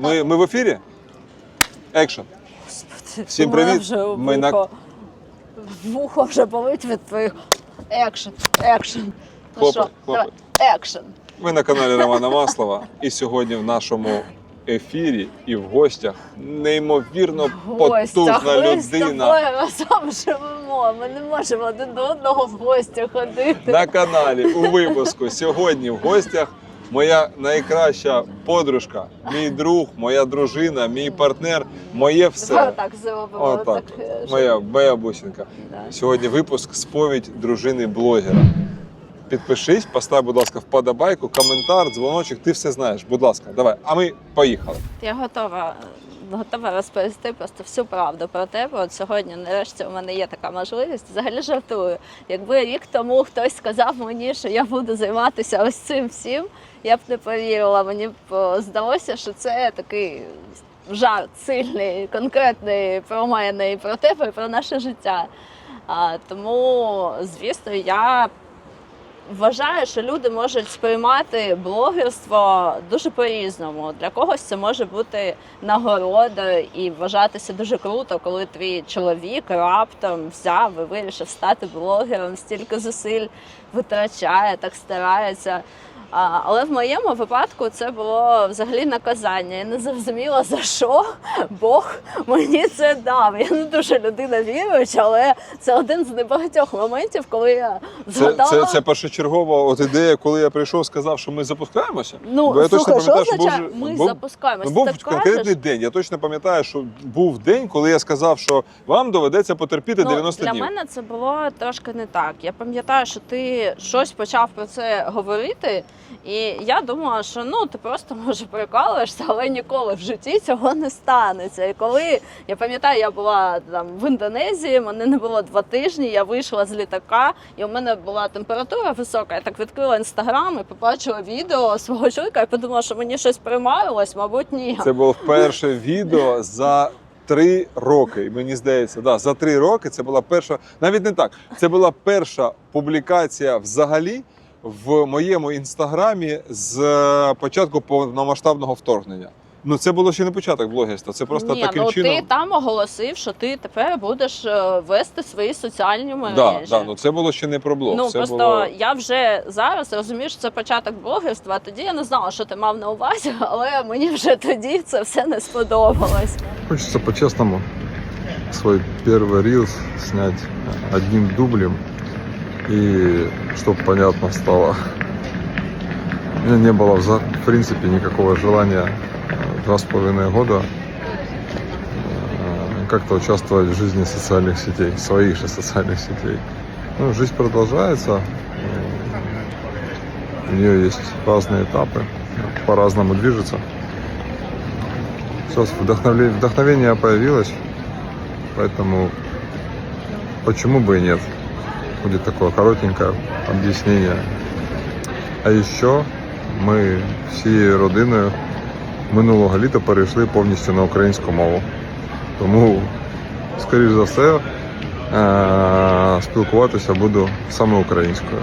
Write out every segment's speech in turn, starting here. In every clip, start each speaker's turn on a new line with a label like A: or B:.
A: ми, ми в ефірі? Екшн. Всім привіт.
B: Вже
A: Ми на-
B: вухо, вже болить від твоїх екшен, екшен. Ну що, давай, екшен.
A: Ми на каналі Романа Маслова. І сьогодні в нашому ефірі і в гостях неймовірно потужна
B: ми з тобою
A: людина
B: разом живемо. Ми не можемо один до одного в гості ходити.
A: на каналі у випуску. Сьогодні в гостях моя найкраща подружка, мій друг, моя дружина, мій партнер, моє все.
B: так зробимо.
A: Отак.
B: так, е,
A: Моя, моя бусинка.
B: Да.
A: Сьогодні випуск сповідь дружини блогера. Підпишись, постав, будь ласка, вподобайку, коментар, дзвоночок. Ти все знаєш. Будь ласка, давай. А ми поїхали.
B: Я готова, готова розповісти просто всю правду про тебе. От сьогодні, нарешті, у мене є така можливість. Взагалі жартую. Якби рік тому хтось сказав мені, що я буду займатися ось цим всім, я б не повірила. Мені б здалося, що це такий жарт сильний, конкретний про мене і про тебе, і про наше життя. А, тому, звісно, я Вважаю, що люди можуть сприймати блогерство дуже по-різному. Для когось це може бути нагорода і вважатися дуже круто, коли твій чоловік раптом взяв і вирішив стати блогером, стільки зусиль витрачає, так старається. Але в моєму випадку це було взагалі наказання. Я не зрозуміла за що Бог мені це дав. Я не дуже людина віруюча, але це один з небагатьох моментів, коли я
A: Це,
B: згадала.
A: це, це першочергова от ідея, коли я прийшов, сказав, що ми запускаємося.
B: Ну,
A: Бо я точно
B: слухай, що
A: пам'ятаю, що був
B: означає
A: же-
B: ми
A: був-
B: запускаємося?
A: Ну, був
B: Ти
A: конкретний
B: кажеш?
A: день. Я точно пам'ятаю, що був день, коли я сказав, що вам доведеться потерпіти
B: Ну,
A: 90
B: для
A: днів.
B: мене це було трошки не так. Я пам'ятаю, що ти щось почав про це говорити, і я думала, що ну ти просто може прикалуєшся, але ніколи в житті цього не станеться. І коли я пам'ятаю, я була там в Індонезії, мене не було два тижні. Я вийшла з літака, і у мене була температура висока. Я так відкрила інстаграм і побачила відео свого чоловіка і подумала, що мені щось примарилось, мабуть, ні.
A: Це було перше відео за три роки. Мені здається, да, за три роки це була перша, навіть не так. Це була перша публікація взагалі в моєму інстаграмі з е, початку повномасштабного вторгнення. Ну це було ще не початок блогерства. Це просто
B: Ні,
A: таким
B: ну
A: чином.
B: ти там оголосив, що ти тепер будеш е, вести свої соціальні мережі.
A: Да, да, ну це було ще не про блог.
B: Ну
A: це
B: просто
A: було...
B: я вже зараз розумію, що це початок блогерства. а Тоді я не знала, що ти мав на увазі, але мені вже тоді це все не сподобалось.
C: Хочется по-честному свой первый рилс снять одним дублем и чтобы понятно стало. У меня не было в принципе никакого желания э, два с половиной года э, как-то участвовать в жизни социальных сетей, своих же социальных сетей. Ну, жизнь продолжается, э, у нее есть разные этапы, по-разному движется. Сейчас вдохновение появилось, поэтому почему бы и нет. Будет такое коротенькое об'яснення. А ще ми всією родиною минулого літа перейшли повністю на українську мову. Тому, скоріш за все, е- спілкуватися буду саме українською.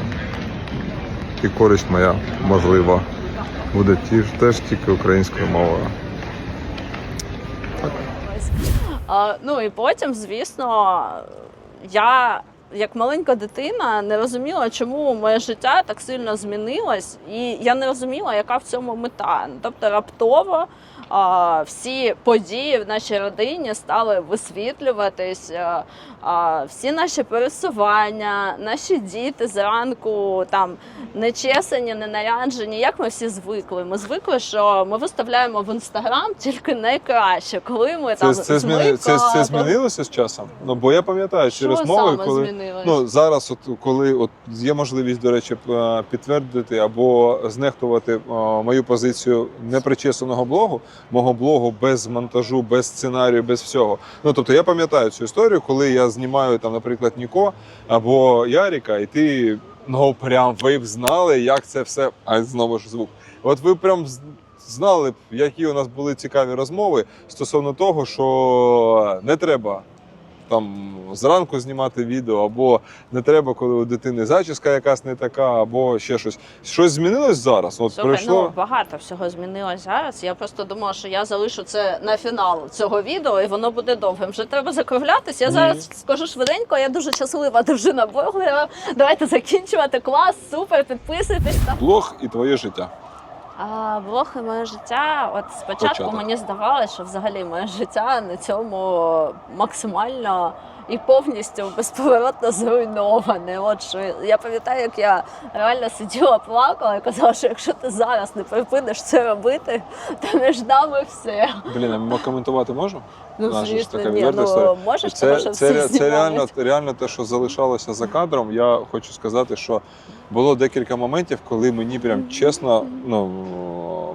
C: І користь моя, можливо, буде теж тільки українською мовою.
B: А, ну і потім, звісно, я. Як маленька дитина не розуміла, чому моє життя так сильно змінилось, і я не розуміла, яка в цьому мета. Тобто раптово всі події в нашій родині стали висвітлюватись, а, а, всі наші пересування, наші діти зранку там не чесані, не наряджені. Як ми всі звикли? Ми звикли, що ми виставляємо в інстаграм тільки найкраще, коли ми
A: Це,
B: там
A: це, зміни, це, це змінилося з часом? Ну бо я пам'ятаю розмови,
B: саме
A: коли
B: змінилось?
A: ну зараз, от коли от є можливість, до речі, підтвердити або знехтувати е, мою позицію непричесаного блогу, мого блогу без монтажу, без сценарію, без всього. Ну тобто я пам'ятаю цю історію, коли я знімаю там, наприклад, Ніко або Яріка, і ти ну прям ви б знали, як це все. А знову ж звук. От ви прям знали б, які у нас були цікаві розмови стосовно того, що не треба там зранку знімати відео, або не треба, коли у дитини зачіска якась не така, або ще щось. Щось змінилось зараз? От
B: Слухай,
A: пройшло.
B: ну багато всього змінилось зараз. Я просто думала, що я залишу це на фінал цього відео, і воно буде довгим. Вже треба закруглятися. Я зараз скажу швиденько. Я дуже щаслива дружина блогера. Давайте закінчувати. Клас, супер, підписуйтесь.
A: Блог і твоє життя.
B: А блог і моє життя. От спочатку
A: Початок.
B: мені здавалося, що взагалі моє життя на цьому максимально. І повністю безповоротно зруйноване. От що я пам'ятаю, як я реально сиділа, плакала і казала, що якщо ти зараз не припиниш це робити, то між нами все.
A: Блін, а ми коментувати можемо?
B: Ну,
A: ж
B: звісно,
A: така
B: ні, ну можеш,
A: Це,
B: тому що
A: це,
B: все
A: це, це реально, реально те, що залишалося за кадром. Я хочу сказати, що було декілька моментів, коли мені прям чесно, ну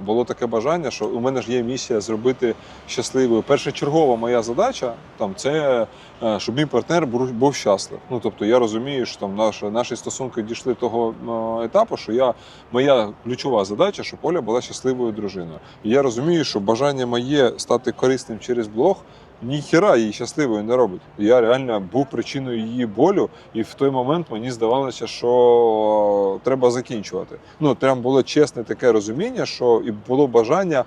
A: було таке бажання, що у мене ж є місія зробити щасливою. Першочергова моя задача там це е, щоб мій партнер був, щасливий. Ну тобто я розумію, що там наші, наші стосунки дійшли того е, етапу, що я моя ключова задача, щоб Оля була щасливою дружиною. І я розумію, що бажання моє стати корисним через блог ніхіра її щасливою не робить. Я реально був причиною її болю, і в той момент мені здавалося, що треба закінчувати. Ну, прям було чесне таке розуміння, що і було бажання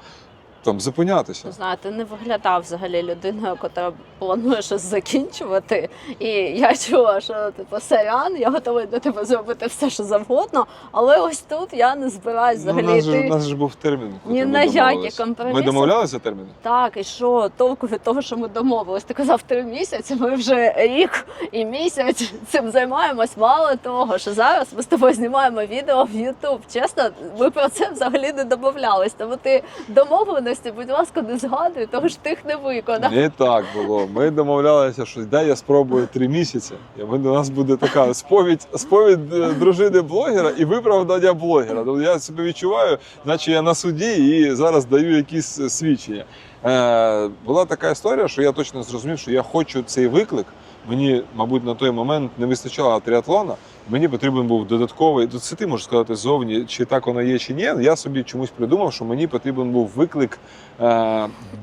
A: там зупинятися.
B: Ти не виглядав взагалі людиною, яка планує щось закінчувати. І я чула, що типу сорян, я готова для тебе зробити все, що завгодно. Але ось тут я не збираюсь
A: Ну, у
B: взагалі
A: нас, же, у нас же був термін.
B: ні на які компроміси.
A: Ми домовлялися терміни?
B: Так, і що толку від того, що ми домовились? Ти казав три місяці. Ми вже рік і місяць цим займаємось. Мало того, що зараз ми з тобою знімаємо відео в YouTube. Чесно, ми про це взагалі не домовлялись. Тому ти домовленості, будь ласка, не згадуй, того ж ти їх не виконав.
A: Не так було. Ми домовлялися, що дай я спробую три місяці. І у нас буде така сповідь, сповідь е, дружини блогера і виправдання блогера. Тобто я себе відчуваю, наче я на суді і зараз даю якісь е, свідчення. Е, була така історія, що я точно зрозумів, що я хочу цей виклик. Мені, мабуть, на той момент не вистачало триатлона. Мені потрібен був додатковий. Це ти можеш сказати зовні, чи так воно є, чи ні. Я собі чомусь придумав, що мені потрібен був виклик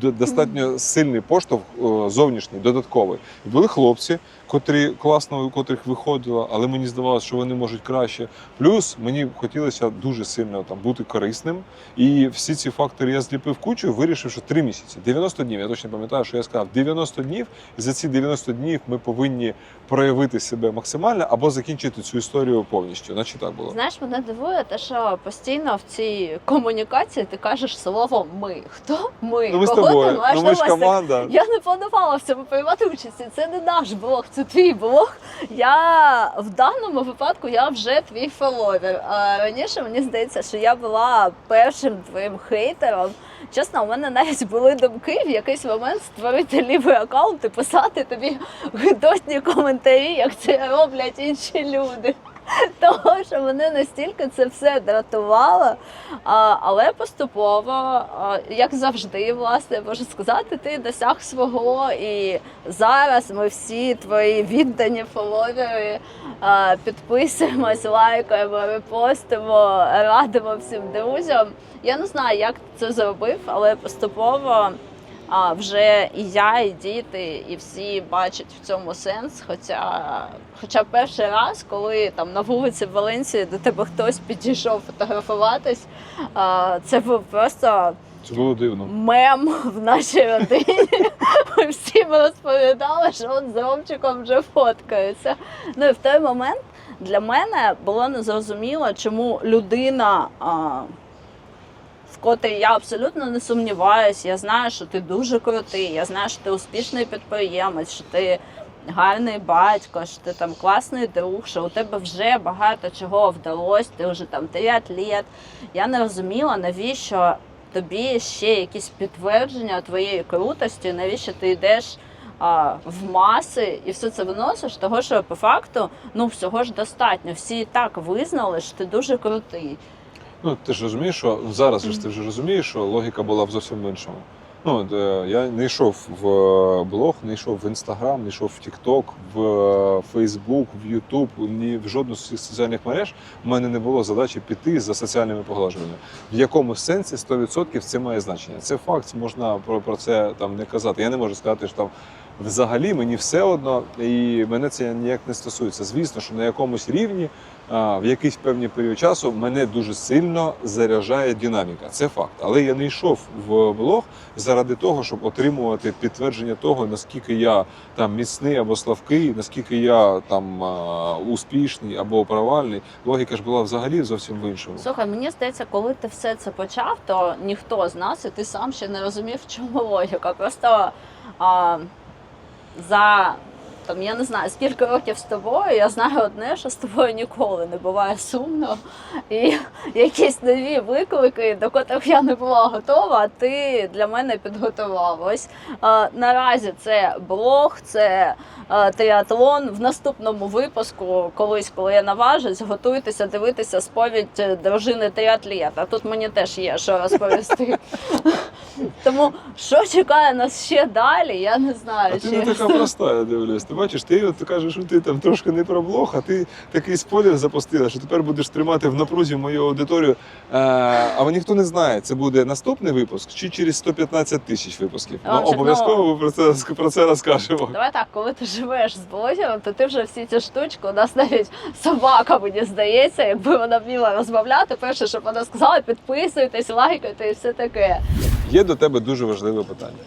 A: достатньо сильний поштовх е, зовнішній, додатковий. Були хлопці, котрі класно у котрих виходило, але мені здавалося, що вони можуть краще. Плюс мені хотілося дуже сильно там бути корисним. І всі ці фактори я зліпив кучу, вирішив, що три місяці, 90 днів. Я точно пам'ятаю, що я сказав 90 днів. І за ці 90 днів ми повинні проявити себе максимально або закінчити цю історію повністю. Наче так було.
B: Знаєш, мене дивує те, що постійно в цій комунікації ти кажеш слово ми. Хто ми?
A: Ну ми з
B: Кого ти
A: Ну ми ж команда.
B: Я не планувала в цьому приймати участь. Це не наш блог, це твій блог. Я в даному випадку я вже твій фоловер. А раніше мені здається, що я була першим твоїм хейтером. Чесно, у мене навіть були думки в якийсь момент створити лівий аккаунт і писати тобі гидотні коментарі, як це роблять інші люди. Того, що мене настільки це все дратувало. А, але поступово, а, як завжди, власне, можу сказати, ти досяг свого. І зараз ми всі твої віддані фоловери а, підписуємось, лайкаємо, репостимо, радимо всім друзям. Я не знаю, як ти це зробив, але поступово. А вже і я, і діти, і всі бачать в цьому сенс. Хоча, хоча перший раз, коли там на вулиці Валенції до тебе хтось підійшов фотографуватись, а, це був просто
A: Це було дивно.
B: мем в нашій родині. Ми всім розповідали, що он з Ромчиком вже фоткається. Ну і в той момент для мене було незрозуміло, чому людина. А, котрій я абсолютно не сумніваюся. Я знаю, що ти дуже крутий, я знаю, що ти успішний підприємець, що ти гарний батько, що ти там класний друг, що у тебе вже багато чого вдалося, ти вже там триатлет. Я не розуміла, навіщо тобі ще якісь підтвердження твоєї крутості, навіщо ти йдеш. В маси і все це виносиш, того що по факту ну всього ж достатньо. Всі і так визнали, що ти дуже крутий.
A: Ну, ти ж розумієш, що зараз ж ти вже розумієш, що логіка була в зовсім іншому. Ну, е, я не йшов в е, блог, не йшов в інстаграм, не йшов в Тікток, в Фейсбук, в Ютуб, ні в жодну з цих соціальних мереж. У мене не було задачі піти за соціальними поглажуваннями. В якомусь сенсі 100% це має значення. Це факт, можна про, про це там не казати. Я не можу сказати, що там взагалі мені все одно, і мене це ніяк не стосується. Звісно, що на якомусь рівні, в якийсь певний період часу, мене дуже сильно заряджає динаміка. Це факт. Але я не йшов в блог заради того, щоб отримувати підтвердження того, наскільки я там міцний або слабкий, наскільки я там успішний або провальний. Логіка ж була взагалі зовсім в іншому.
B: Слухай, мені здається, коли ти все це почав, то ніхто з нас, і ти сам ще не розумів, в чому логіка. Просто а, за там, я не знаю, скільки років з тобою, я знаю одне, що з тобою ніколи не буває сумно. І якісь нові виклики, до котрих я не була готова, а ти для мене підготував. Ось а, наразі це блог, це а, тріатлон. В наступному випуску, колись, коли я наважусь, готуйтеся дивитися сповідь е, дружини тріатлета. Тут мені теж є що розповісти. Тому що чекає нас ще далі, я не знаю.
A: А ти не така проста, я дивлюсь. Ти бачиш, ти от кажеш, що ти там трошки не про блог, а ти такий спойлер запустила, що тепер будеш тримати в напрузі мою аудиторію. Е, а ніхто не знає, це буде наступний випуск чи через 115 тисяч випусків. Ну,
B: Отже,
A: обов'язково ми про це про це розкажемо.
B: Давай так, коли ти живеш з блогером, то ти вже всі ці штучки. У нас навіть собака, мені здається, якби вона вміла розмовляти, перше, щоб вона сказала, підписуйтесь, лайкайте і все таке.
A: Є до тебе дуже важливе питання.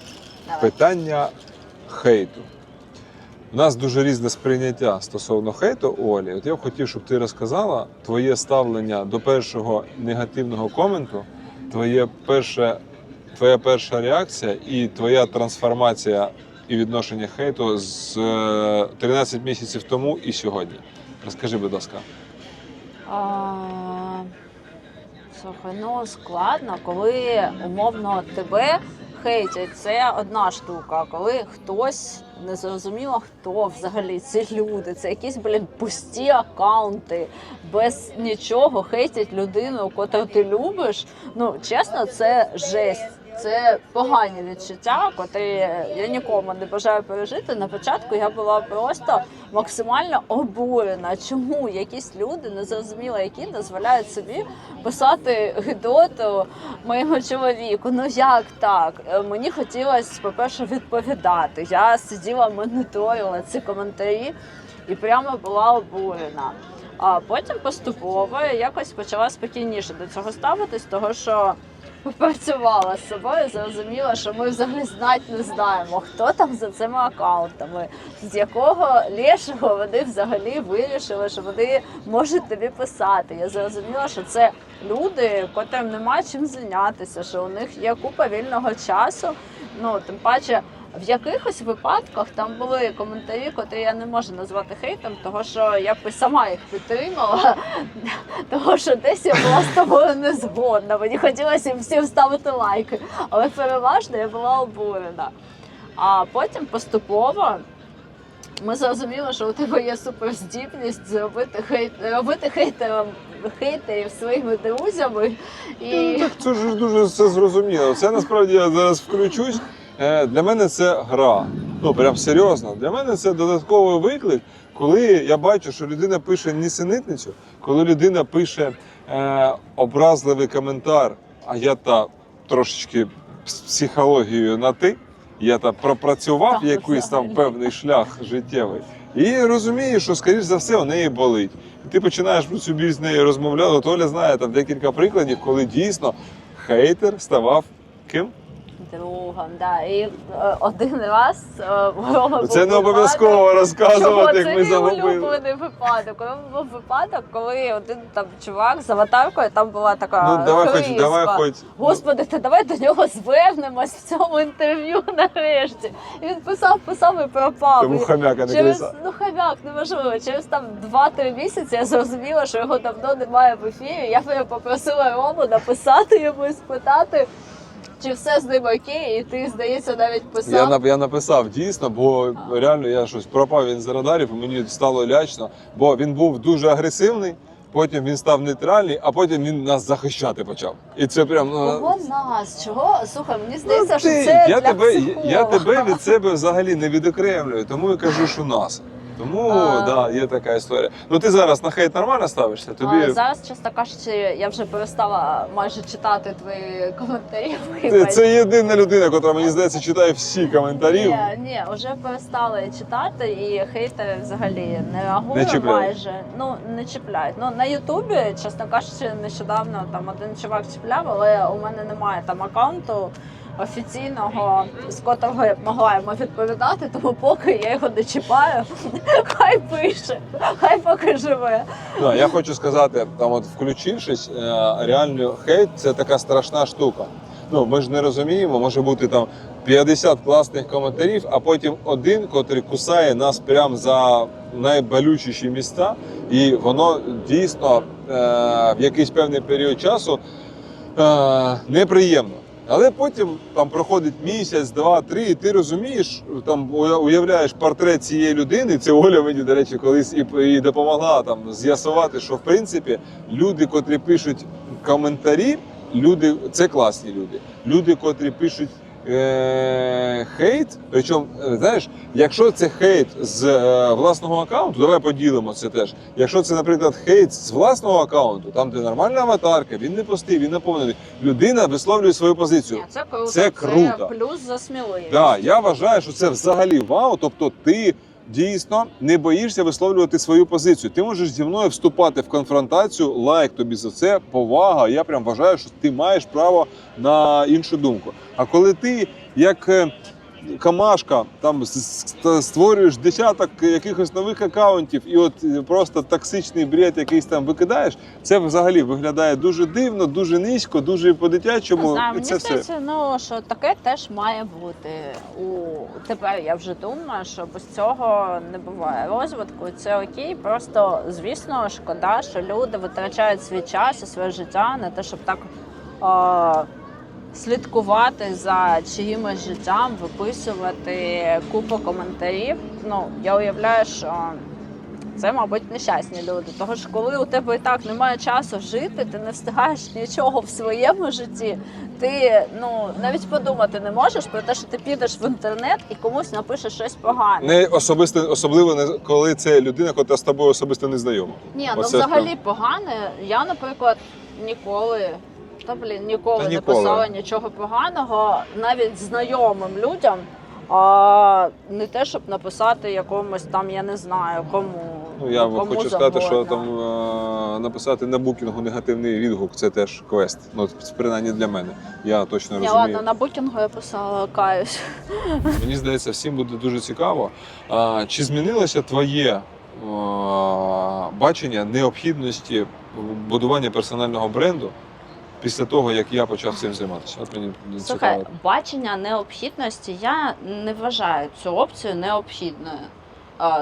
A: Питання хейту. У нас дуже різне сприйняття стосовно хейту Олі. От я б хотів, щоб ти розказала твоє ставлення до першого негативного коменту, твоє перше, твоя перша реакція і твоя трансформація і відношення хейту з е, 13 місяців тому і сьогодні. Розкажи, будь ласка.
B: А, Слухай, ну складно, коли умовно тебе хейтять, це одна штука. Коли хтось незрозуміло хто взагалі ці люди, це якісь блін пусті акаунти, без нічого хейтять людину, котру ти любиш. Ну чесно, це жесть. Це погані відчуття, котрі я нікому не бажаю пережити. На початку я була просто максимально обурена. Чому якісь люди незрозуміло, які дозволяють собі писати гидоту моєму чоловіку? Ну як так? Е, Мені хотілося, по-перше, відповідати. Я сиділа, моніторила ці коментарі і прямо була обурена. А потім поступово якось почала спокійніше до цього ставитись, того що попрацювала з собою, зрозуміла, що ми взагалі знати не знаємо, хто там за цими аккаунтами, з якого лішого вони взагалі вирішили, що вони можуть тобі писати. Я зрозуміла, що це люди, котрим немає чим зайнятися, що у них є купа вільного часу. Ну тим паче. В якихось випадках там були коментарі, котрі я не можу назвати хейтом, того що я б сама їх підтримала, того що десь я була з тобою не згодна. Мені хотілося всім ставити лайки, але переважно я була обурена. А потім поступово ми зрозуміли, що у тебе є суперздібність зробити хейт, робити хейтерам хейтерів своїми друзями.
A: Ну,
B: І
A: так це ж дуже все зрозуміло. Це насправді я зараз включусь. Е, Для мене це гра. Ну прям серйозно. Для мене це додатковий виклик, коли я бачу, що людина пише нісенітницю, коли людина пише е, образливий коментар, а я та трошечки з психологією на ти. Я та пропрацював
B: Так,
A: якийсь там певний шлях життєвий. І розумієш, що скоріш за все у неї болить. І ти починаєш про собі з нею розмовляти. От Оля знає там декілька прикладів, коли дійсно хейтер ставав ким?
B: Другом, да. І е, один раз е, був
A: Це не
B: випадок.
A: обов'язково
B: Чого?
A: розказувати, як
B: це
A: ми
B: мій
A: загубили.
B: улюблений випадок. Коли був випадок, коли один там чувак з аватаркою, там була така
A: Ну давай хоч, давай хоч.
B: Господи, та давай до нього звернемось в цьому інтерв'ю нарешті. І він писав, писав і пропав.
A: Тому
B: І
A: хам'яка не
B: Через
A: криса.
B: ну хам'як, неможливо. Через там 2-3 місяці я зрозуміла, що його давно немає в ефірі. Я попросила Рому написати йому і спитати, чи все з ним окей, і ти, здається, навіть писав.
A: Я, нап- я написав дійсно, бо реально я щось пропав він з радарів, і мені стало лячно, бо він був дуже агресивний. Потім він став нейтральний, а потім він нас захищати почав. І це прям ну,
B: Кого нас? Чого? Слухай, мені
A: Ну,
B: здається,
A: ти,
B: що це
A: я
B: для
A: тебе, я
B: психолога.
A: тебе від себе взагалі не відокремлюю, тому я кажу, що нас. Тому
B: А.
A: да, є така історія. Ну ти зараз на хейт нормально ставишся? Тобі
B: А, зараз, чесно кажучи, я вже перестала майже читати твої коментарі.
A: це, це єдина людина, яка мені здається читає всі коментарі.
B: Ні, ні, вже перестали читати і хейтери взагалі не реагують
A: Не
B: майже. Ну не чіпляють. Ну на Ютубі, чесно кажучи, нещодавно там один чувак чіпляв, але у мене немає там аккаунту офіційного, б могла відповідати, тому поки я його не чіпаю, хай пише, хай поки живе.
A: Да, я хочу сказати, там, от включившись, е, реально хейт це така страшна штука. Ну, ми ж не розуміємо, може бути там 50 класних коментарів, а потім один, котрий кусає нас прямо за найболючіші місця, і воно дійсно е, в якийсь певний період часу е, неприємно. Але потім там проходить місяць, два, три, і ти розумієш, там уявляєш портрет цієї людини. Це Оля мені, до речі, колись і, і допомогла там з'ясувати, що в принципі люди, котрі пишуть коментарі, люди це класні люди. Люди, котрі пишуть. Е, хейт, причому, е, знаєш, якщо це хейт з е, власного аккаунту, давай поділимо це теж. Якщо це, наприклад, хейт з власного аккаунту, там де нормальна аватарка, він не постив, він наповнений. Людина висловлює свою позицію.
B: Ні, це круто.
A: Це круто.
B: плюс за сміливість.
A: Да, я вважаю, що це взагалі вау. Тобто, ти дійсно не боїшся висловлювати свою позицію. Ти можеш зі мною вступати в конфронтацію. Лайк тобі за це, повага. Я прям вважаю, що ти маєш право на іншу думку. А коли ти як е, Камашка, там створюєш десяток якихось нових акаунтів, і от е, просто токсичний бред якийсь там викидаєш. Це взагалі виглядає дуже дивно, дуже низько, дуже по-дитячому.
B: знаю, мені
A: це все.
B: ну що таке теж має бути. У тепер я вже думаю, що без цього не буває розвитку. Це окей. Просто звісно, шкода, що люди витрачають свій час і своє життя на те, щоб так. О, Слідкувати за чиїмось життям, виписувати купу коментарів. Ну я уявляю, що це, мабуть, нещасні люди. Того ж, коли у тебе і так немає часу жити, ти не встигаєш нічого в своєму житті. Ти ну навіть подумати не можеш про те, що ти підеш в інтернет і комусь напишеш щось погане.
A: Не особисто, особливо не коли це людина, яка з тобою особисто не знайома.
B: Ні, ну
A: Оце
B: взагалі погане. Я, наприклад, ніколи. Та блін, ніколи,
A: Та
B: не писала нічого поганого навіть знайомим людям. А не те, щоб написати якомусь там, я не знаю, кому.
A: Ну я вам
B: кому
A: хочу сказати, що там е, написати на букінгу негативний відгук це теж квест. Ну принаймні для мене. Я точно
B: Ні, ладно, на букінгу я писала, каюсь.
A: Мені здається, всім буде дуже цікаво. А, чи змінилося твоє е, бачення необхідності будування персонального бренду після того, як я почав цим займатися? От мені
B: Слухай,
A: цікаво.
B: бачення необхідності я не вважаю цю опцію необхідною.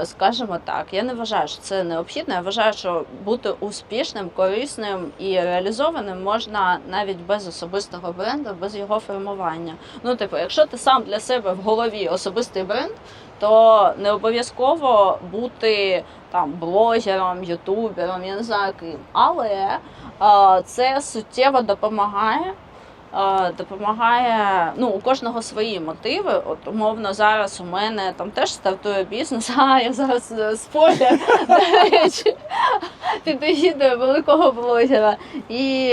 B: Скажімо так, я не вважаю, що це необхідно. Я вважаю, що бути успішним, корисним і реалізованим можна навіть без особистого бренду, без його формування. Ну, типу, якщо ти сам для себе в голові особистий бренд, то не обов'язково бути там блогером, ютубером, я не знаю ким. Але це суттєво допомагає. Е, Допомагає ну у кожного свої мотиви. От умовно зараз у мене там теж стартує бізнес. А я зараз е, спойлер, до речі, під егідою великого блогера. І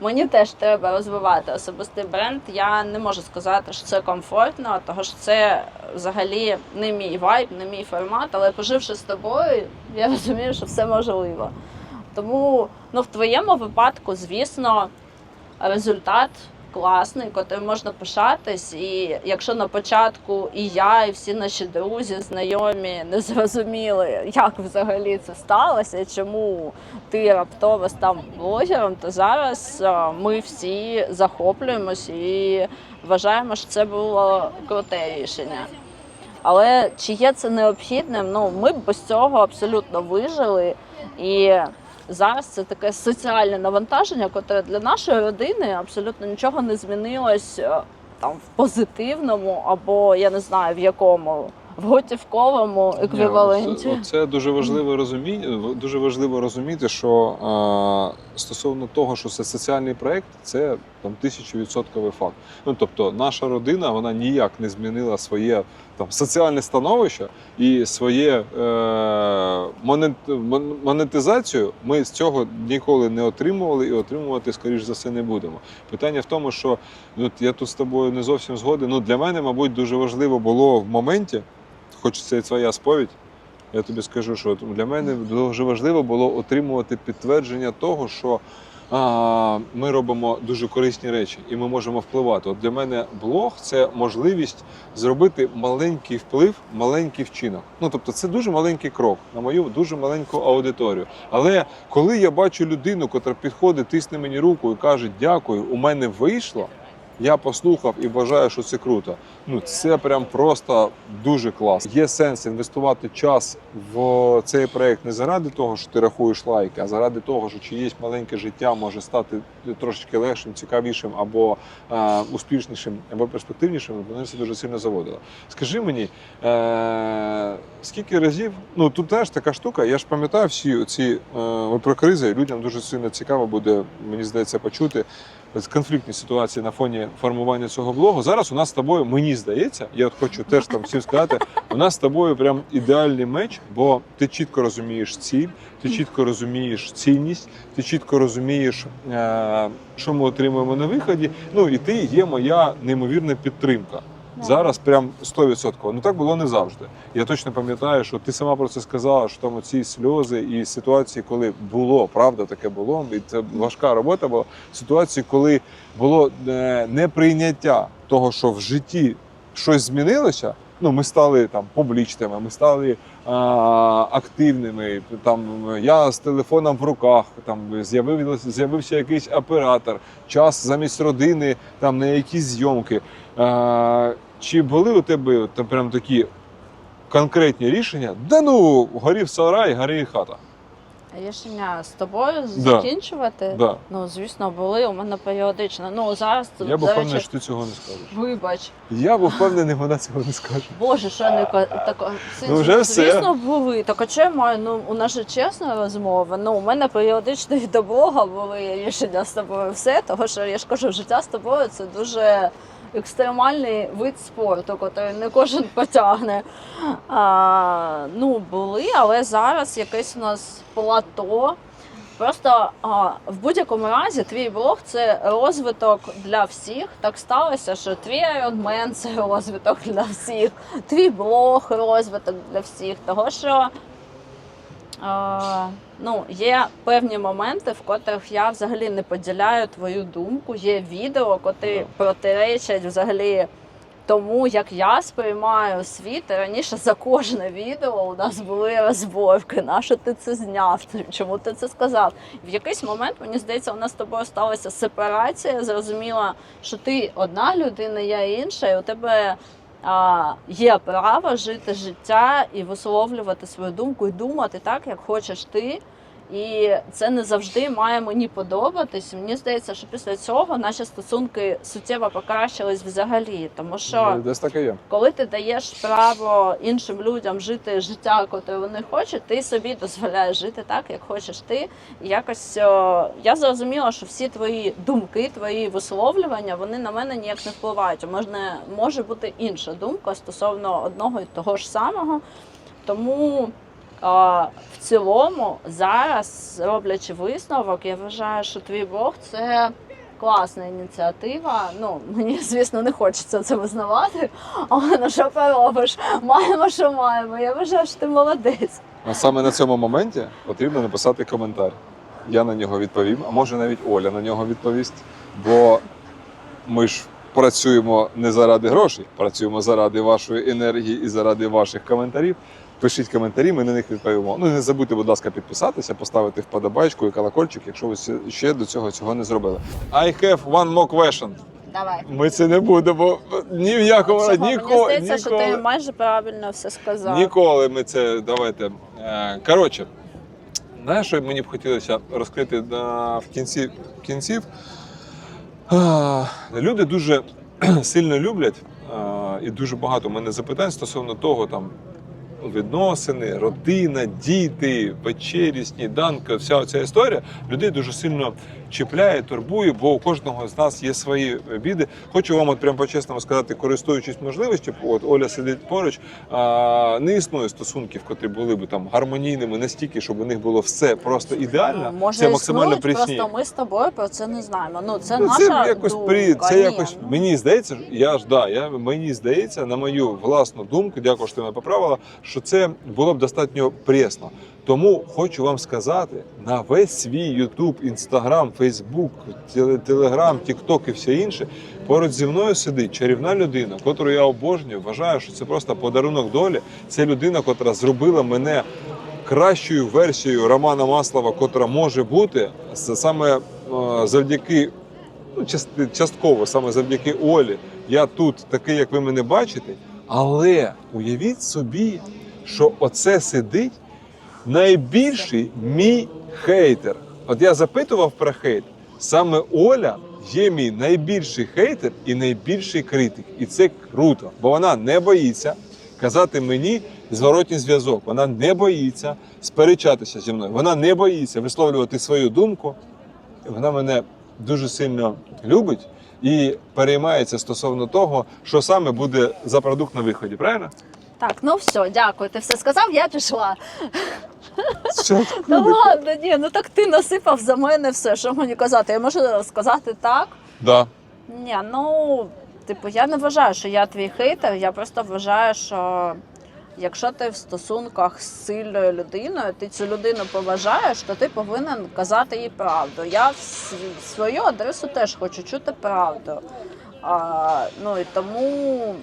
B: мені теж треба розвивати особистий бренд. Я не можу сказати, що це комфортно, тому що це взагалі не мій вайб, не мій формат. Але поживши з тобою, я розумію, що все можливо. Тому ну, в твоєму випадку, звісно, результат класний, котрим можна пишатись. І якщо на початку і я, і всі наші друзі, знайомі не зрозуміли, як взагалі це сталося, чому ти раптово став блогером, то зараз е, ми всі захоплюємось і вважаємо, що це було круте рішення. Але чи є це необхідним? Ну ми б без цього абсолютно вижили. І зараз це таке соціальне навантаження, яке для нашої родини абсолютно нічого не змінилось е, там в позитивному, або я не знаю в якому в готівковому еквіваленті.
A: Ні, Це дуже важливо розуміти. Дуже важливо розуміти, що е, стосовно того, що це соціальний проект, це там тисячовідсотковий факт. Ну тобто, наша родина вона ніяк не змінила своє там соціальне становище і своє е, монет, монетизацію. Ми з цього ніколи не отримували і отримувати, скоріш за все, не будемо. Питання в тому, що ну, я тут з тобою не зовсім згоден. Ну, для мене, мабуть, дуже важливо було в моменті, хоч це і твоя сповідь, я тобі скажу, що для мене дуже важливо було отримувати підтвердження того, що ми робимо дуже корисні речі і ми можемо впливати. От для мене блог це можливість зробити маленький вплив, маленький вчинок. Ну тобто, це дуже маленький крок на мою дуже маленьку аудиторію. Але коли я бачу людину, котра підходить, тисне мені руку і каже: Дякую, у мене вийшло. Я послухав і вважаю, що це круто. Ну це прям просто дуже класно. Є сенс інвестувати час в цей проект не заради того, що ти рахуєш лайки, а заради того, що чиєсь маленьке життя може стати трошечки легшим, цікавішим або е, успішнішим, або перспективнішим. Вони все дуже сильно заводили. Скажи мені, е, скільки разів, ну тут теж така штука, я ж пам'ятаю всі ці е, про кризи, людям дуже сильно цікаво буде, мені здається, почути конфліктні ситуації на фоні формування цього блогу. Зараз у нас з тобою, мені здається, я от хочу теж там всім сказати, у нас з тобою прям ідеальний меч, бо ти чітко розумієш ціль, ти чітко розумієш цінність, ти чітко розумієш, е, що ми отримуємо на виході. Ну і ти є моя неймовірна підтримка. Зараз прям 100%. Ну так було не завжди. Я точно пам'ятаю, що ти сама про це сказала, що там ці сльози і ситуації, коли було, правда, таке було, і це важка робота була. Ситуації, коли було е, неприйняття того, що в житті щось змінилося. Ну, ми стали там публічними, ми стали а, активними. Там я з телефоном в руках, там з'явився з'явився якийсь оператор, час замість родини, там на якісь зйомки. А, чи були у тебе там прям такі конкретні рішення? Да ну, горів сарай, горі хата.
B: Рішення з тобою закінчувати?
A: Да.
B: Ну, звісно, були у мене періодично. Ну зараз
A: Я був впевнений, що ти цього не скажеш.
B: вибач.
A: Я був впевнений, вона цього не скаже.
B: Боже, що не так,
A: Ну, вже все.
B: звісно, були. Так а що я маю? Ну, у нас же чесна розмова. Ну, у мене періодично і до Бога були рішення з тобою все, того що я ж кажу, життя з тобою це дуже екстремальний вид спорту, який не кожен потягне. А, ну, були, але зараз якесь у нас плато. Просто а, в будь-якому разі твій блог це розвиток для всіх. Так сталося, що твій Ironman – це розвиток для всіх, твій блог розвиток для всіх. Того що ну, є певні моменти, в котрих я взагалі не поділяю твою думку. Є відео, котрі протиречать взагалі тому, як я сприймаю світ. Раніше за кожне відео у нас були розборки. На що ти це зняв? Чому ти це сказав? В якийсь момент мені здається, у нас з тобою сталася сепарація. Зрозуміла, що ти одна людина, я інша, і у тебе. А, є право жити життя і висловлювати свою думку і думати так, як хочеш ти. І це не завжди має мені подобатись. Мені здається, що після цього наші стосунки суттєво покращились взагалі, тому що
A: Десь так і є.
B: коли ти даєш право іншим людям жити життя, яке вони хочуть, ти собі дозволяєш жити так, як хочеш ти. І якось о, я зрозуміла, що всі твої думки, твої висловлювання, вони на мене ніяк не впливають. Можна може бути інша думка стосовно одного і того ж самого. Тому в цілому, зараз, роблячи висновок, я вважаю, що твій блог це класна ініціатива. Ну, мені, звісно, не хочеться це визнавати, але на що поробиш? Маємо, що маємо. Я вважаю, що ти молодець.
A: А саме на цьому моменті потрібно написати коментар. Я на нього відповім, а може навіть Оля на нього відповість. Бо ми ж працюємо не заради грошей, працюємо заради вашої енергії і заради ваших коментарів. Пишіть коментарі, ми на них відповімо. Ну і не забудьте, будь ласка, підписатися, поставити вподобайку і колокольчик, якщо ви ще до цього цього не зробили. I have one more question.
B: Давай.
A: Ми це не будемо ні в якому
B: Чого? Мені
A: ніколи.
B: здається, що ти
A: ніколи.
B: майже правильно все сказав.
A: Ніколи ми це давайте. Е, Коротше, знаєш, що мені б хотілося розкрити на, в кінці кінців? А, Люди дуже сильно люблять, а, і дуже багато у мене запитань стосовно того, там відносини, родина, діти, вечері, сніданки, вся ця історія людей дуже сильно чіпляє, турбує, бо у кожного з нас є свої біди. Хочу вам, от прям по-чесному сказати, користуючись можливістю, от Оля сидить поруч, а, не існує стосунків, котрі були б там гармонійними настільки, щоб у них було все просто ідеально.
B: Може,
A: це максимально
B: існують,
A: прісні.
B: просто ми з тобою про це не знаємо. Ну це
A: Ну,
B: наша
A: це якось
B: думка.
A: при це
B: Ні,
A: якось
B: ну.
A: мені здається, я ж да, я мені здається, на мою власну думку, дякую, що ти мене поправила, що це було б достатньо пресно. Тому хочу вам сказати на весь свій YouTube, Instagram, Facebook, Telegram, TikTok і все інше. Поруч зі мною сидить чарівна людина, котру я обожнюю. Вважаю, що це просто подарунок долі. Це людина, котра зробила мене кращою версією Романа Маслова, котра може бути саме е, завдяки ну, частково саме завдяки Олі, я тут такий, як ви мене бачите. Але уявіть собі, що оце сидить найбільший мій хейтер. От я запитував про хейт. Саме Оля є мій найбільший хейтер і найбільший критик. І це круто, бо вона не боїться казати мені зворотній зв'язок. Вона не боїться сперечатися зі мною. Вона не боїться висловлювати свою думку. Вона мене дуже сильно любить і переймається стосовно того, що саме буде за продукт на виході. Правильно?
B: Так, ну все, дякую. Ти все сказав, я пішла.
A: Що?
B: Та ладно, ні, ну так ти насипав за мене все. Що мені казати? Я можу сказати так.
A: Да.
B: Ні, ну типу, я не вважаю, що я твій хейтер. Я просто вважаю, що якщо ти в стосунках з сильною людиною, ти цю людину поважаєш, то ти повинен казати їй правду. Я в в свою адресу теж хочу чути правду. А, ну і тому.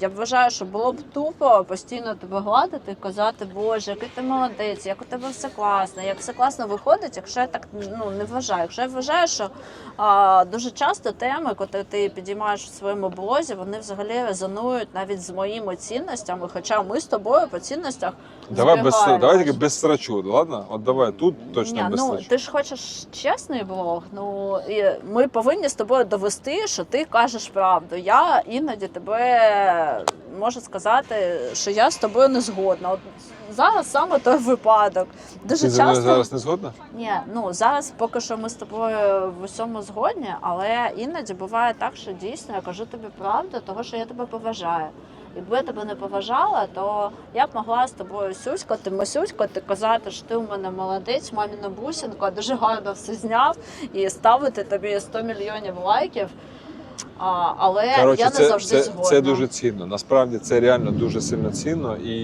B: Я вважаю, що було б тупо постійно тебе гладити казати, Боже, який ти молодець, як у тебе все класно, як все класно виходить, якщо я так ну не вважаю. Якщо я вважаю, що а, дуже часто теми, коли ти підіймаєш в своєму блозі, вони взагалі резонують навіть з моїми цінностями. Хоча ми з тобою по цінностях
A: Давай без
B: збігаємось.
A: давай тільки без срачу, ладно? От давай тут точно
B: Ні,
A: без
B: ну
A: срачу.
B: ти ж хочеш чесний блог. Ну і ми повинні з тобою довести, що ти кажеш правду. Я іноді тебе можу сказати, що я з тобою не згодна. От зараз саме той випадок. Дуже
A: Ти зі мною
B: часто
A: зараз не згодна?
B: ні, ну зараз поки що ми з тобою в усьому згодні, але іноді буває так, що дійсно я кажу тобі правду, того що я тебе поважаю. Якби я тебе не поважала, то я б могла з тобою сюськати, масюськати, казати, що ти у мене молодець, маміна бусинка, дуже гарно все зняв і ставити тобі 100 мільйонів лайків. А, але
A: Коротше,
B: я не
A: це,
B: завжди
A: це,
B: згодна.
A: це дуже цінно. Насправді це реально дуже сильно цінно. І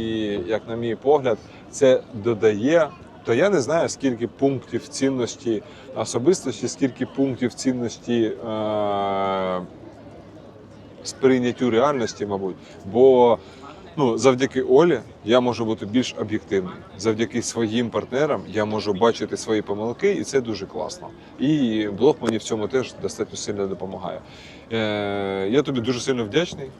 A: як на мій погляд, це додає. То я не знаю, скільки пунктів цінності особистості, скільки пунктів цінності е- сприйняттю реальності, мабуть. Бо ну, завдяки Олі я можу бути більш об'єктивним. Завдяки своїм партнерам я можу бачити свої помилки, і це дуже класно. І блог мені в цьому теж достатньо сильно допомагає. Е, я тобі дуже сильно вдячний.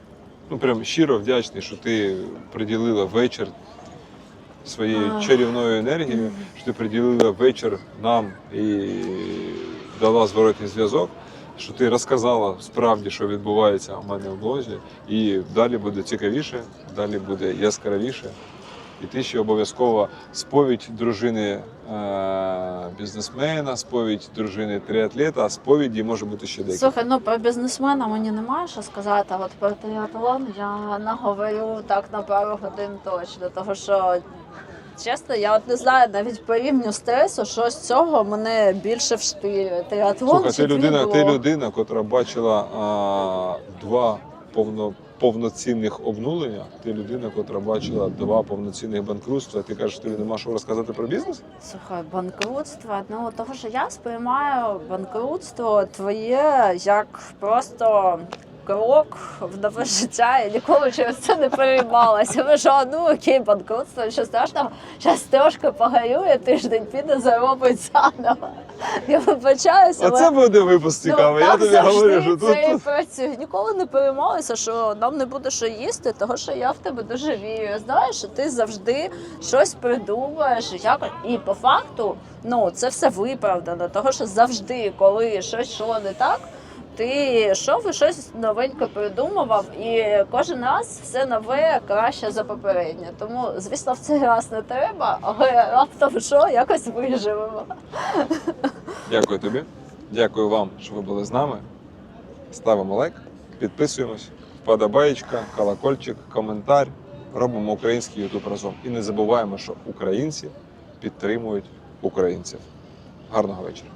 A: Ну, прям щиро вдячний, що ти приділила вечір своєю чарівною енергією, що ти приділила вечір нам і дала зворотній зв'язок, що ти розказала справді, що відбувається у мене в блозі. І далі буде цікавіше, далі буде яскравіше. І ти ще обов'язково сповідь дружини е- бізнесмена, сповідь дружини триатлета, а сповіді може бути ще декілька.
B: Слухай, ну про бізнесмена мені немає що сказати, от про триатлон я наговорю так на пару годин точно. Того що, чесно, я от не знаю навіть по рівню стресу, що з цього мене більше вштирює. Триатлон
A: Слухай,
B: чи
A: ти людина, ти людина, котра бачила а, два повно, повноцінних обнулення. Ти людина, котра бачила два повноцінних банкрутства. Ти кажеш, тобі нема що розказати про бізнес?
B: Слухай, банкрутство. Ну того, що я сприймаю банкрутство твоє як просто. Крок в нове життя, я ніколи через це не переймалася. Ви що, ну окей, банкрутство, що страшного, зараз трошки погорює, тиждень піде, заробить заново. Я вибачаюся, але
A: Оце буде випуск цікавий. Я тобі говорю, що
B: це і
A: тут.
B: працює. Ніколи не переймалася, що нам не буде що їсти, того що я в тебе дуже вірю. Я знаю, що ти завжди щось придумаєш. Як... І по факту, ну це все виправдано, того що завжди, коли щось йшло не так. Ти йшов і щось новеньке придумував, і кожен раз все нове краще за попереднє. Тому, звісно, в цей раз не треба, але раптом що, якось виживемо.
A: Дякую тобі. Дякую вам, що ви були з нами. Ставимо лайк, підписуємось, вподобаєчка, колокольчик, коментар. Робимо український Ютуб разом. І не забуваємо, що українці підтримують українців. Гарного вечора.